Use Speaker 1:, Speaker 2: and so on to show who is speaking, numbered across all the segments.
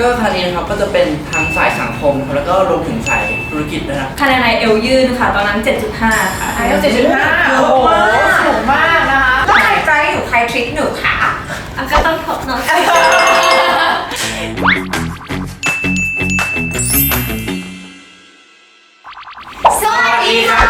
Speaker 1: ก็คณะนี้นะครับก็จะเป็นทั้งสายสังคมนะครับแล้วก็รวมถึงสายธุรกิจนะครับ
Speaker 2: คะแนนในเอลยืนค่ะ ตอนนั้น 7.5 ค่ะ
Speaker 3: ไอเอลเจ็ดจุดห้าโอ้โหสูงมากนะคะ
Speaker 4: ก็ใครใจหนูใครทริคหนูค่ะ
Speaker 2: อะก็ต้องขอบน้อง
Speaker 4: สวัสดีค่ะ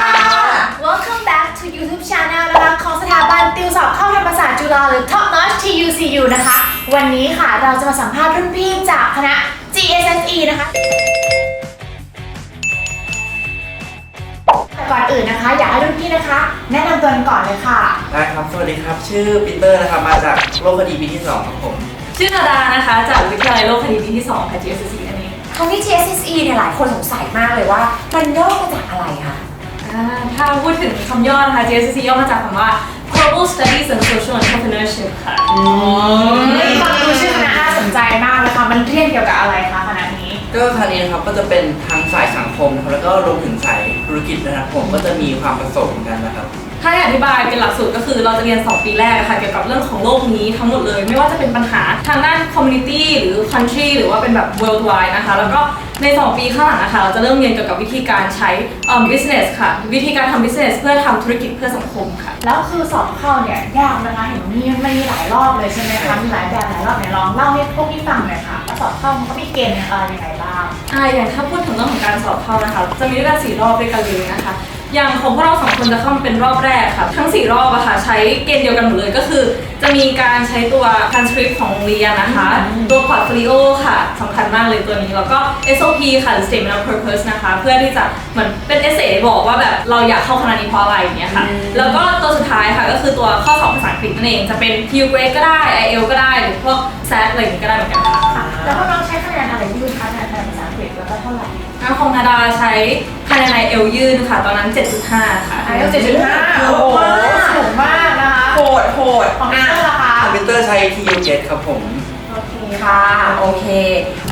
Speaker 4: Welcome back to YouTube channel นะคะของสถาบันติวสอบเข้าธรรมศาสตร์จุฬาหรือ Top Notch TUCU นะคะ วันนี้ค่ะเราจะมาสัมภาษณ์รุ่นพี่จากคณะ GSSE นะคะ แต่ก่อนอื่นนะคะ อยากให้รุ่นพี่นะคะ แนะนำตัวกันก่อนเลยค่ะ
Speaker 1: ได้ครับ สวัสดีครับ ชื่อปีเตอร์นะครับ มาจากโลกคดีปีที่สองครับผม
Speaker 2: ชื่อนาดานะคะ จากวิทยาลัยโลกคดีปีที่2ค่ะ GSC นั่นเอง
Speaker 4: คำที่ GSSE เนี่ยหลายคนสงสัยมากเลยว่ามันย่อมาจากอะไรคะ
Speaker 2: อ่าถ้าพูดถึงคำย่อนะคะ GSC ย่อมาจากคำว่า Global Studies and Social Entrepreneurship ค่ะ
Speaker 3: ฟังดูชื่อคณะน่าสนใจมากเลยค่ะ มันเรียนเกี่ยวกับอะไรคะคณะนี้
Speaker 1: ก็คณะนี้นะครับก็จะเป็นทั้งสายสังคมนะครับแล้วก็รวมถึงสายธุรกิจนะครับผมก็จะมีความผสมกันนะครับ
Speaker 2: ถ้าให้อธิบายเป็นหลักสูตรก็คือเราจะเรียน 2 ปีแรกอะค่ะเกี่ยวกับเรื่องของโลกนี้ทั้งหมดเลย ไม่ว่าจะเป็นปัญหาทางด้าน community หรือ country หรือว่าเป็นแบบ worldwide นะคะ แล้วก็ใน 2 ปีข้างหลังนะคะเราจะเริ่มเรียนเกี่ยวกับวิธีการใช้เอ่อ business ค่ะ วิธีการทำ business เพื่อทำธุรกิจเพื่อสังคมค่ะ
Speaker 3: แล้วคือสอบเข้าเนี่ยยากนะคะเห็นมีมันมีหลายรอบเลยใช่ไหมคะมีหลายแบบหลายรอบไหนลองเล่าให้พวกพี่ฟังหน่อยค่ะว่าสอบเข้ามันก็มีเกณฑ์อะไรยังไงบ้าง
Speaker 2: อ่าอย่างถ้าพูดถึงเรื่องของการสอบเข้านะคะ จะมีด้วยกันสี่รอบด้วยกันเลยนะคะ อย่างของพวกเราสองคนจะเข้ามาเป็นรอบแรกค่ะ ทั้งสี่รอบอะค่ะใช้เกณฑ์เดียวกันหมดเลยก็คือ จะมีการใช้ตัว transcript ของโรงเรียนนะคะ ตัว portfolio ค่ะสำคัญมากเลยตัวนี้แล้วก็ SOP ค่ะหรือ statement of purpose นะคะ เพื่อที่จะเหมือนเป็น essay บอกว่าแบบเราอยากเข้าคณะนี้เพราะอะไรอย่างเงี้ยค่ะ แล้วก็ตัวสุดท้ายค่ะก็คือตัวข้อสอบภาษาอังกฤษนั่นเองจะเป็น PU grade ก็ได้ IELTS ก็ได้หรือพวก SAT อะไรอย่างงี้ก็ได้เหมือนกันค่ะ
Speaker 3: ค่ะแล้วพวกน้องใช้คะแนนอะไรยื่นคะคะแนนภาษาอังกฤษแล้วก็เท่าไหร่
Speaker 2: งานของนาดาใช้คะแนนในเอลยืนค่ะ ตอนนั้น 7.5 ค่ะ
Speaker 3: ไอเอลเจ็ดจุดห้าโอ้โหสูงมากนะคะ
Speaker 4: โหดโหด
Speaker 3: ของพี่เตอร์ล่ะคะ
Speaker 1: คอมพิวเตอร์ใช้ TU Get ครับผม
Speaker 3: โอเค
Speaker 4: ค่ะ โอเค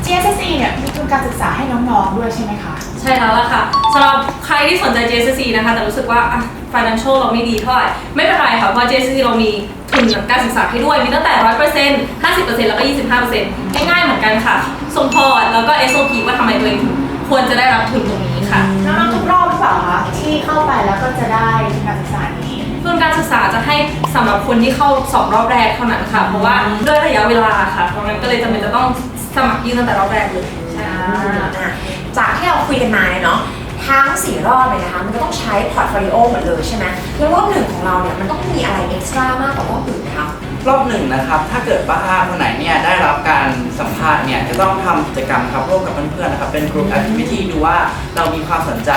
Speaker 3: GSSE เนี่ยมีทุนการศึกษาให้น้องๆด้วยใช่ไหมคะ
Speaker 2: ใช่แล้วล่ะค่ะสำหรับใครที่สนใจ JSC นะคะ แต่รู้สึกว่าอะ financial เราไม่ดีเท่าไหร่ ไม่เป็นไรค่ะ เพราะ JSC เรามีทุนการศึกษาให้ด้วย มีตั้งแต่ 100% 50%แล้วก็ 25%ง่ายๆเหมือนกันค่ะ ส่งพอร์ตแล้วก็ SOP ว่าทำไมตัวเองถึงควรจะได้รับทุนตรงนี้ค่ะ
Speaker 3: น้องๆทุกรอบหรือเปล่าคะที่เข้าไปแล้วก็จะได้ทุนการศึกษานี้
Speaker 2: ทุนการศึกษาจะให้สำหรับคนที่เข้าสอบรอบแรกเท่านั้นค่ะ เพราะว่าด้วยระยะเวลาค่ะเพราะงั้นก็เลยจำเป็นจะต้องสมัครยื่นตั้งแต่รอบแรกเลยใช่
Speaker 4: อะจากที่เราคุยกันมาเนี่ยเนาะทั้งสี่รอบเลยนะคะมันก็ต้องใช้พอร์ตโฟลิโอหมดเลยใช่ไหมแล้วรอบหนึ่งของเราเนี่ยมันต้องมีอะไรเอ็กซ์ตร้ามากกว่ารอบอื่นไหมคะ
Speaker 1: รอบหนึ่งนะครับถ้าเกิดว่าคนไหนเนี่ยได้รับการสัมภาษณ์เนี่ยจะต้องทำกิจกรรมครับร่วมกับเพื่อนๆนะครับเป็นกลุ่มแอคทิวิตี้ดูว่าเรามีความสนใจ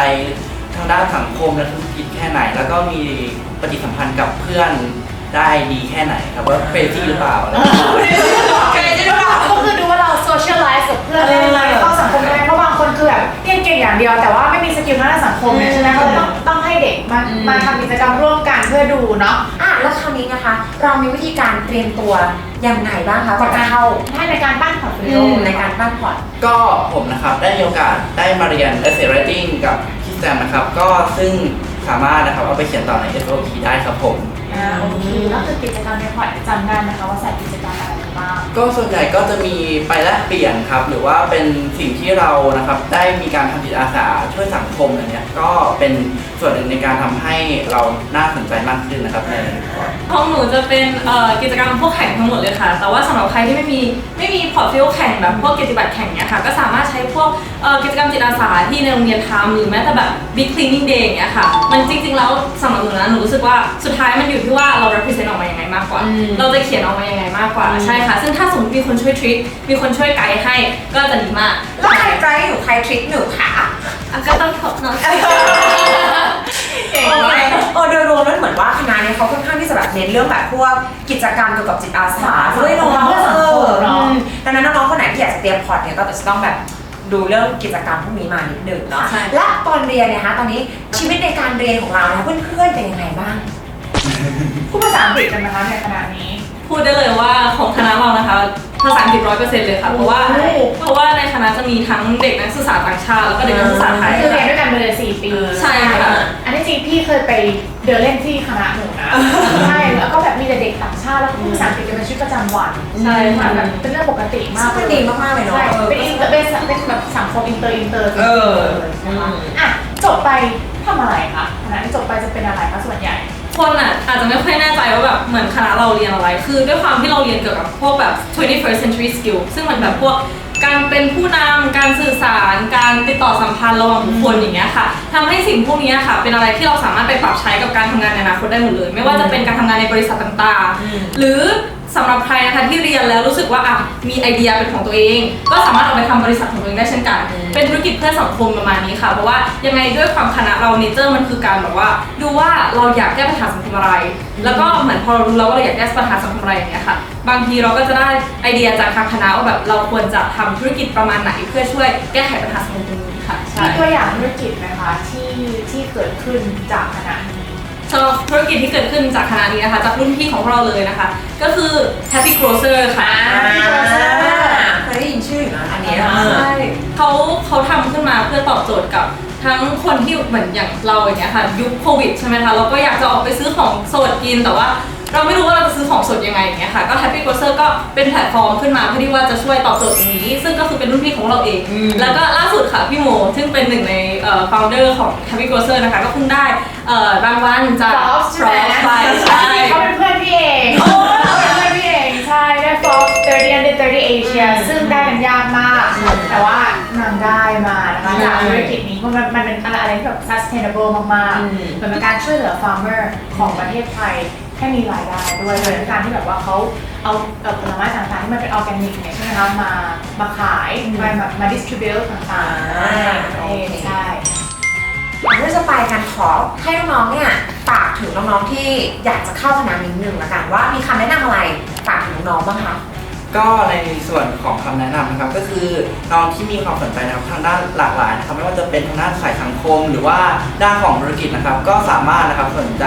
Speaker 1: ทางด้านสังคมและธุรกิจแค่ไหน แล้วก็มีปฏิสัมพันธ์กับเพื่อนได้ดีแค่ไหนครับว่าเฟรซี่หรือเปล่าอะไรอย่างเงี้ย
Speaker 3: ก็คือดูว่าเราโซเชียลไลฟ์กับเพื่อนได้ไหมเข้าสังคมได้ไหมเพราะบางคนคือแบบเรียนเก่งอย่างเดียว แต่ว่าไม่มีสกิลทางด้านสังคมเนี่ยใช่ไหมเขาต้องต้องให้เด็กมามาทำกิจกรรมร่วมกันเพื่อดูเนาะ
Speaker 4: อะแล้วคราวนี้นะคะ เรามีวิธีการเตรียมตัวยังไงบ้างคะก่อนจะเข้า
Speaker 3: ให้ในการปั้นพอร์ตโฟลิ
Speaker 4: อื
Speaker 3: โอ
Speaker 4: มในการปั้นพอร์ต
Speaker 1: ก็ผมนะครับได้มีโอกาสได้มาเรียน essay writing กับพี่ แจมนะครับ ก็ซึ่งสามารถนะครับเอาไปเขียนต่อใน SOP ได้ครับผม
Speaker 3: อ่าโอเคแล้วคือกิจกรรมในพอร์ตจำได้ไหมคะว่าใส่กิจกรรมอะไรบ้าง
Speaker 1: ก็ส่วนใหญ่ก็จะมีไปแลกเปลี่ยนครับ หรือว่าเป็นสิ่งที่เรานะครับได้มีการทำจิตอาสาช่วยสังคมอะไรเนี้ยก็เป็นส่วนหนึ่งในการทำให้เราน่าสนใจมากขึ้นนะครับใน
Speaker 2: ของหนูจะเป็นเอ่อกิจกรรมพวกแข่งทั้งหมดเลยค่ะ แต่ว่าสำหรับใครที่ไม่มีไม่มีพอร์ตฟิลแข่งแบบพวกกิจบัตรแข่งเนี้ยค่ะ ก็สามารถใช้พวกเอ่อกิจกรรมจิตอาสาที่ในโรงเรียนทำหรือแม้แต่แบบ big cleaning day อย่างเงี้ยค่ะ มันจริงๆแล้วสำหรับหนูนะหนูรู้สึกว่าสุดท้ายมันอยู่ที่ว่าเรา represent ออกมายังไงมากกว่า
Speaker 4: อืม
Speaker 2: เราจะเขียนออกมายังไงมากกว่าใช่ค่ะ ซึ่งถ้าสมมติมีคนช่วยทริคมีคนช่วยไกด์ให้ก็จะดีมาก
Speaker 4: แล้วใครใจหนูใครทริคหนูค่ะ
Speaker 2: อะก็ต้องขอบน้อง
Speaker 3: เก่ง
Speaker 4: โอ
Speaker 3: มา
Speaker 4: เค
Speaker 3: ก
Speaker 4: เออโดยรวมแล้วเหมือนว่าคณะเนี้เขาค่อนข้างที่จะแบบเน้นเรื่องแบบพวกกิจกรรมเกี่ยวกับจิตอาสาด้วยเนาะ
Speaker 3: เพื่อสังคมเนอะ
Speaker 4: อืมดังนั้นน้องๆคนไหนที่อยากจะเตรียมพอร์ตเนี่ยก็จะต้องแบบดูเรื่องกิจกรรมพวกนี้มานิดหนึ่งเนาะ
Speaker 2: ใช่
Speaker 4: และตอนเรียนเนี่ยนะคะตอนนี้ชีวิตในการเรียนของเราเนี่ยเพื่อนๆเป็นยังไงบ้าง
Speaker 3: พูดภาษาอังกฤษกันไหมคะในคณะนี้
Speaker 2: พูดได้เลยว่าของคณะเรานะคะภาษาอังกฤษร้อยเปอร์เซ็นต์เลยค่ะเพราะว่า
Speaker 3: โอ้โห
Speaker 2: เพราะว่าในคณะจะมีทั้งเด็กนักศึกษาต่างชาติแล้วก็เด็กนักศึกษาไทย
Speaker 3: คือเรียนด้วยกันมาเลยสี่ปี
Speaker 2: ใช่ค่ะ
Speaker 3: อันนี้จริงพี่เคยไปเดินเล่นที่คณะหนูนะ ใช่ แล้วก็แบบมีแต่เด็กต่างชาติ แล้วก็พูดภาษาอังกฤษกันเป็นชีวิตประจำวัน
Speaker 2: ใช่ค่ะ
Speaker 3: แบบเป็นเรื่องปกติมาก
Speaker 4: ซึ่งมันดีมากๆเลยเนาะ
Speaker 3: ใช่
Speaker 4: เออ
Speaker 3: เป็นเตอร์อินเตอร์
Speaker 5: เออ
Speaker 3: นะคะอะจบไปทำอะไรคะคณะที่จบไปจะเป็นอะไรคะส่วนใหญ่
Speaker 2: คนอะอาจจะไม่ค่อยแน่ใจว่าแบบเหมือนคณะเราเรียนอะไร คือด้วยความที่เราเรียนเกี่ยวกับพวกแบบ 21st century skill ซึ่งมันแบบพวกการเป็นผู้นำการสื่อสาร การติดต่อสัมพันธ์ระหว่างบุคคลอย่างเงี้ยค่ะทำให้สิ่งพวกเนี้ยค่ะ เป็นอะไรที่เราสามารถไปปรับใช้กับการทำงานในอนาคตได้หมดเลย ไม่ว่าจะเป็นการทำงานในบริษัทต่างๆ หรือ สำหรับใครนะคะที่เรียนแล้วรู้สึกว่าอะมีไอเดียเป็นของตัวเอง ก็สามารถเอาไปทำบริษัทของตัวเองได้เช่นกัน เป็นธุรกิจเพื่อสังคมประมาณนี้ค่ะ เพราะว่ายังไงด้วยความคณะเราเนเจอร์มันคือการแบบว่า ดูว่าเราอยากแก้ปัญหาสังคมอะไร แล้วก็เหมือนพอเรารู้แล้วว่าเราอยากแก้ปัญหาสังคมอะไรอย่างเงี้ยค่ะ บางทีเราก็จะได้ไอเดียจากทางคณะว่าแบบเราควรจะทำธุรกิจประมาณไหนเพื่อช่วยแก้ไขปัญหาสังคมตรงนี้ค่ะใช่
Speaker 3: มีตัวอย่างธุรกิจไหมคะที่ที่เกิดขึ้นจากคณะนี้
Speaker 2: สำหรับธุรกิจที่เกิดขึ้นจากคณะนี้นะคะ จากรุ่นพี่ของพวกเราเลยนะคะ ก็คือ Happy Grocer ค่ะ
Speaker 5: เคยได้ยินชื่ออยู่นะอันเนี้ย
Speaker 2: ใช่เขาเขาทำขึ้นมาเพื่อตอบโจทย์กับทั้งคนที่เหมือนอย่างเราอย่างเงี้ยค่ะ ยุคโควิดใช่ไหมคะเราก็อยากจะออกไปซื้อของสดกินแต่ว่า เราไม่รู้ว่าเราจะซื้อของสดยังไงอย่างเงี้ยค่ะก็ Happy Grocer ก็เป็นแพลตฟอร์มขึ้นมาเพื่อที่ว่าจะช่วยตอบโจทย์ตรงนี้ ซึ่งก็คือเป็นรุ่นพี่ของเราเอง
Speaker 5: อืม
Speaker 2: แล้วก็ล่าสุดค่ะพี่โม ซึ่งเป็นหนึ่งในเอ่อ founder ของ Happy Grocer นะคะก็เพิ่งได้เอ่อรางวัลจาก
Speaker 3: Frost ใช่ไหม
Speaker 2: Frost ไปใช่
Speaker 3: เขาเป็นเพื่อนพี่เองเขาเป็นเพื่อนพี่เองใช่ได้ Fox 30 under 30 Asia ซึ่งได้กันยากมาก แต่ว่านางได้มานะคะจากธุรกิจนี้เพราะมันมันเป็นอะไรที่แบบ sustainable มาก
Speaker 5: อืม
Speaker 3: ๆมันเป็นการช่วยเหลือ farmer ของประเทศไทย ให้มีรายได้ด้วยโดยการที่แบบว่าเขาเอาเอ่อผลไม้ต่างๆที่มันเป็นออร์แกนิกเนี่ยใช่ไหมคะมามาขายมามามา distribute ต่างๆ
Speaker 5: อ่า
Speaker 3: ในประเทศ
Speaker 5: โอเค
Speaker 3: ใช่
Speaker 5: ก่อนที่จะไปกันขอให้น้องๆเนี่ยฝากถึงน้องๆที่อยากจะเข้าคณะนิดนึงละกันว่ามีคำแนะนำอะไรฝากถึงน้องๆบ้างคะ
Speaker 1: ก็ในส่วนของคำแนะนำนะครับ ก็คือน้องที่มีความสนใจนะครับทางด้านหลากหลายนะครับไม่ว่าจะเป็นทางด้านสายสังคม หรือว่าด้านของธุรกิจนะครับ ก็สามารถนะครับสนใจ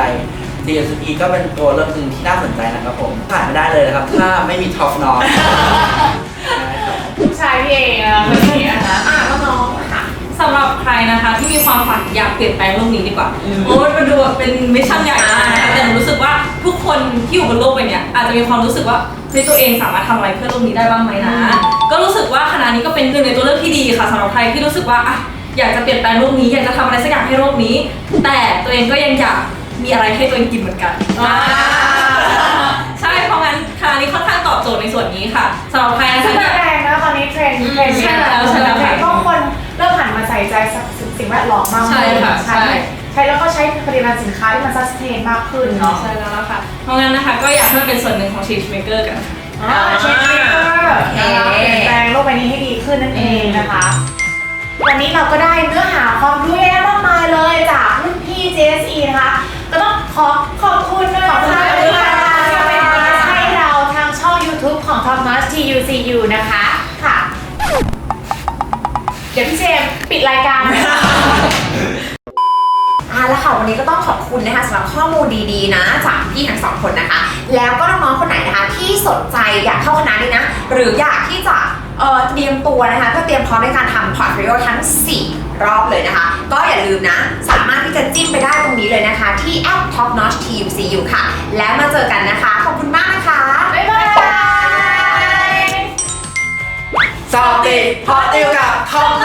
Speaker 1: DSE ก็เป็นตัวเลือกหนึ่งที่น่าสนใจนะครับผมผ่านไม่ได้เลยนะครับ ถ้าไม่มีท็อปนอน
Speaker 3: ผู้ชายพี่เองอะคนนี้นะคะ
Speaker 5: อ่าน้องๆค่ะ
Speaker 2: สำหรับใครนะคะที่มีความฝันอยากเปลี่ยนแปลงโลกนี้ดีกว่า
Speaker 5: อืม
Speaker 2: โอ้ยมันดูแบบเป็นมิชชั่นใหญ่มากนะคะแต่หนูรู้สึกว่าทุกคนที่อยู่บนโลกใบเนี้ยอาจจะมีความรู้สึกว่าเฮ้ยตัวเองสามารถทำอะไรเพื่อโลกนี้ได้บ้างไหมนะ ก็รู้สึกว่าคณะนี้ก็เป็นหนึ่งในตัวเลือกที่ดีค่ะสำหรับใครที่รู้สึกว่าอะอยากจะเปลี่ยนแปลงโลกนี้อยากจะทำอะไรสักอย่างให้โลกนี้ แต่ตัวเองก็ยังอยาก มีอะไรให้ตัวเองกินเหมือนกัน
Speaker 3: อ่า
Speaker 2: ใช่เพราะงั้นคณะนี้ค่อนข้างตอบโจทย์ในส่วนนี้ค่ะสำหรับใครนะ
Speaker 3: ซึ่
Speaker 2: คะ
Speaker 3: ง
Speaker 2: ที่
Speaker 3: แรงนะตอนนี้เทรนด์เทรนด์
Speaker 2: ใช่แล้วใช่แล้วค่ะ
Speaker 3: เพราะคนเริ่มหันมาใส่ใจสิ่งแวดล้อมมาก
Speaker 2: ใช่ค่ะ
Speaker 3: ใช่
Speaker 2: ใช่
Speaker 3: ใช้แล้วก็ใช้ผลิตภัณฑ์สินค้าที่มันซัสเทนมากขึ้นเนาะ
Speaker 2: ใช่แล้วล่ะค่ะ เพราะงั้นนะคะก็อยากให้มันเป็นส่วนหนึ่งของ Change Maker กันค่ะ
Speaker 3: อ่าเช็คเมเกอร์นะคะเปลี่ยนแปลงโลกใบนี้ให้ดีขึ้นนั่นเองนะคะ วันนี้เราก็ได้เนื้อหาความรู้เยอะแยะมากมายเลยจากรุ่นพี่ JSE นะคะ ก็ต้องขอขอบคุณนะคะที่มาเป็นเกสให้เราทางช่อง YouTube ของ Top Notch TUCU นะคะค่ะ เดี๋ยวพี่เจมส์ปิดรายการนะคะ
Speaker 5: อ่าแล้วค่ะวันนี้ก็ต้องขอบคุณนะคะสำหรับข้อมูลดีๆนะ จากพี่ทั้งสองคนนะคะ แล้วก็น้องๆคนไหนนะคะที่สนใจอยากเข้าคณะนี้นะ หรืออยากที่จะ อ่อเตรียมตัวนะคะเพื่อเตรียมพร้อมในการทำพอร์ตโฟลิโอทั้ง 4 รอบเลยนะคะ ก็อย่าลืมนะ สามารถที่จะจิ้มไปได้ตรงนี้เลยนะคะ ที่ app top notch TUCU ค่ะ แล้วมาเจอกันนะคะ ขอบคุณมากนะคะ
Speaker 3: บ๊ายบาย
Speaker 1: สอบติดพอติวกับท็อปนอช